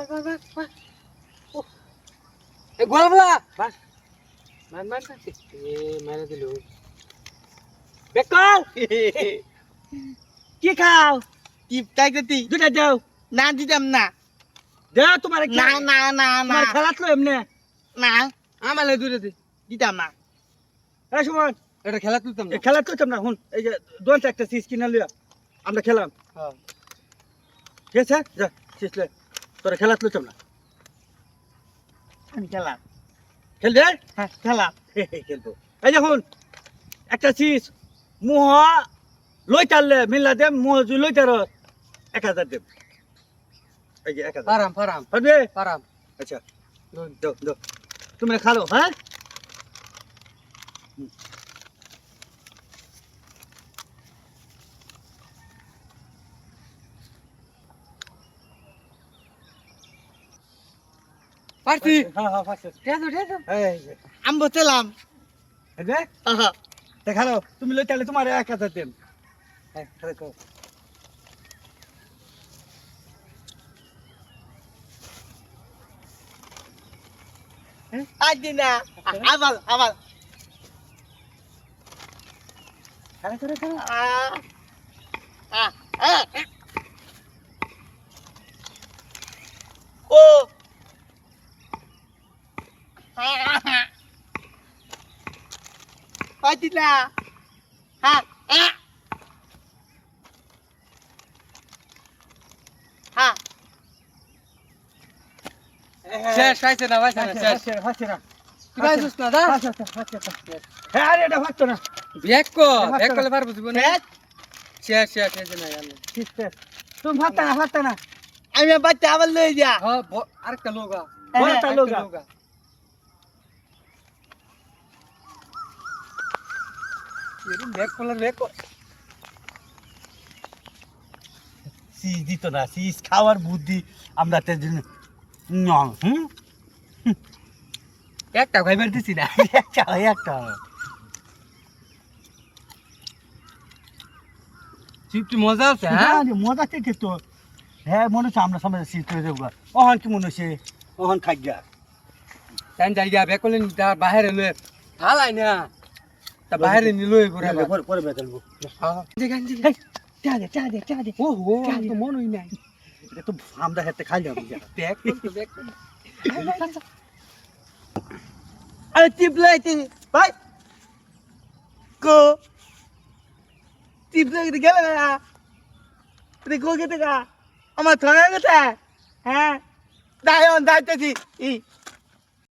এ। এ মারা দিল। বেকল! কি খাও? টিপ টাইগাতি দুটা দাও। না দিতাম না। দাও তোমার না না না না। তোমার খেলা তো না। আমালে দূরে দিতাম না। এই সুমন। এটা খেলা তুলতাম এ খেলা তো না। হুন এই যে দোনটা একটা সিস কিনা লিয়া আমরা খেলাম। হ্যাঁ। ঠিক আছে? যা সিস লে তোরা খেলা তুলতাম না? আমি খেলা খেলবে হ্যাঁ। খেলা হে, হে, খেলব। এই দেখুন একটা চিজ মুহ লই তারলে মিল্লা দেম মুহ জুই লই তার এক হাজার দেব। এই যে এক হাজার। পারাম পারাম। দে পারাম। আচ্ছা দো দো তুমি খালো হ্যাঁ? পারছি হ্যাঁ হ্যাঁ পাঁচশো টেসো টেসো এই যে, আমি বলছিলাম এই যে, আহা, তা খালো তুমি লই তারলে তোমার এক হাজার হ্যাঁ? দিন আবার আবার খালো খালো আজ দিন না হ্যাঁ হ্যাঁ হ্যাঁ শেষ হইছে না না শেষ হাসছে না তুই পাইছিস না দা হাসছে হাসছে হাসছে হ্যাঁ আরে এটা হাসতো না ব্যাক কো ব্যাক করলে পারব তুই শেষ? শেষ না জানো তুমি হাসতে না হাসতে না আমি বাচ্চা আবার লই যা হ্যাঁ আরেকটা লোগা বড় তা আরেকটা লোগা ব্যাক করলে ব্যাক কর দিত না সিস খাওয়ার বুদ্ধি আমরা তো জন্য হুম? একটা খাইবার দিছি না একটা হয়, একটা হয়। চিপটি মজা আছে হ্যাঁ? মজা থেকে তো হ্যাঁ মনে হচ্ছে আমরা সামনে সিস করে দেবো অহন কি মনে হচ্ছে? অহন খাই গা তাই বাইরে লয়ে হালাই না। তা বাইরে নিলো করে পরে পরে বেতলবো হ্যাঁ। চা দে চা দে চা দে। ও হো। আমার তো মনই নাই। এটা তো আমরা হাতে খাই যাব ব্যাক করতে ব্যাক করতে আরে টিপ লই তুই ভাই। কো। টিপ লই গেল না। তুই কো গেতে গা। আমার থানা গেছে হ্যাঁ। দায়ন দাইতেছি ই।